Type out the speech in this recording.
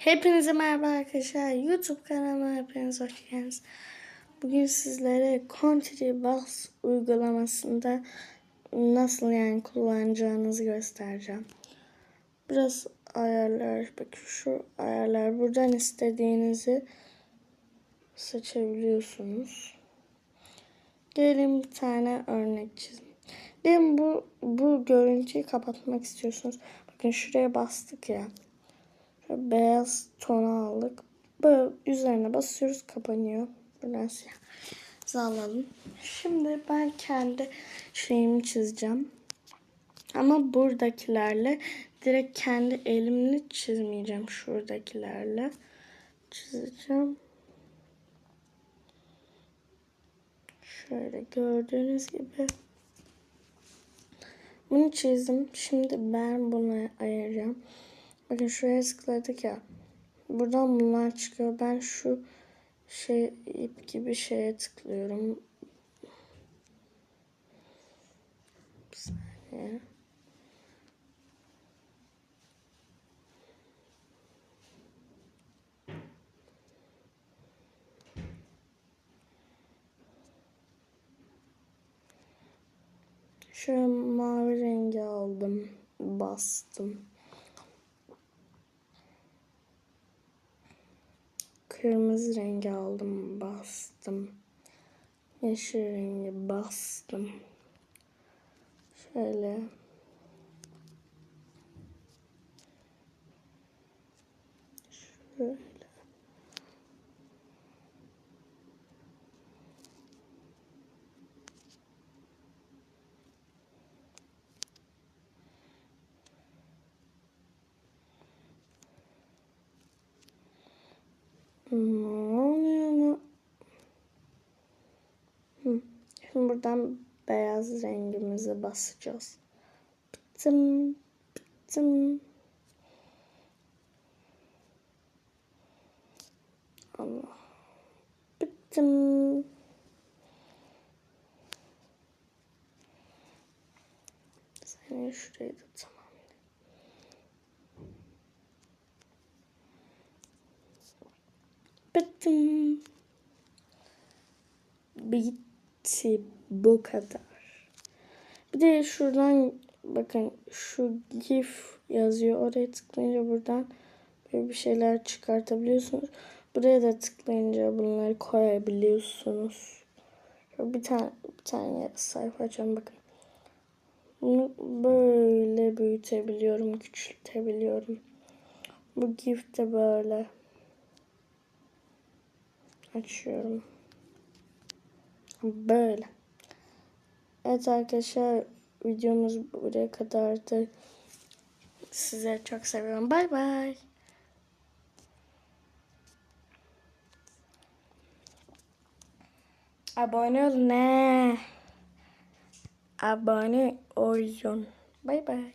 Hepinize merhaba arkadaşlar. YouTube kanalıma hepiniz hoş geldiniz. Bugün sizlere Country Bus uygulamasında nasıl yani kullanacağınızı göstereceğim. Biraz ayarlar. Bakın şu ayarlar. Buradan istediğinizi seçebiliyorsunuz. Gelin bir tane örnek çizin. Diyelim bu, bu görüntüyü kapatmak istiyorsunuz. Bakın şuraya bastık ya beyaz tonu aldık. Böyle üzerine basıyoruz kapanıyor. Buradan siyah. alalım. Şimdi ben kendi şeyimi çizeceğim. Ama buradakilerle direkt kendi elimle çizmeyeceğim. Şuradakilerle çizeceğim. Şöyle gördüğünüz gibi. Bunu çizdim. Şimdi ben bunu ayıracağım. Bakın şuraya tıkladık ya. Buradan bunlar çıkıyor. Ben şu şey ip gibi şeye tıklıyorum. Bir saniye. Şöyle mavi rengi aldım. Bastım. Kırmızı rengi aldım, bastım. Yeşil rengi bastım. Şöyle. Şöyle. Ne oluyor mu? Şimdi buradan beyaz rengimizi basacağız. Pıtım, pıtım. Allah. Pıtım. Seni şurayı da. Bittim. Bitti. Bu kadar. Bir de şuradan bakın şu gif yazıyor. Oraya tıklayınca buradan böyle bir şeyler çıkartabiliyorsunuz. Buraya da tıklayınca bunları koyabiliyorsunuz. Bir tane bir tane sayfa açalım bakın. Bunu böyle büyütebiliyorum, küçültebiliyorum. Bu gif de böyle. Açıyorum. Böyle. Evet arkadaşlar videomuz buraya kadardı. Sizleri çok seviyorum. Bay bay. Abone olun ne? Abone olun. Bay bay.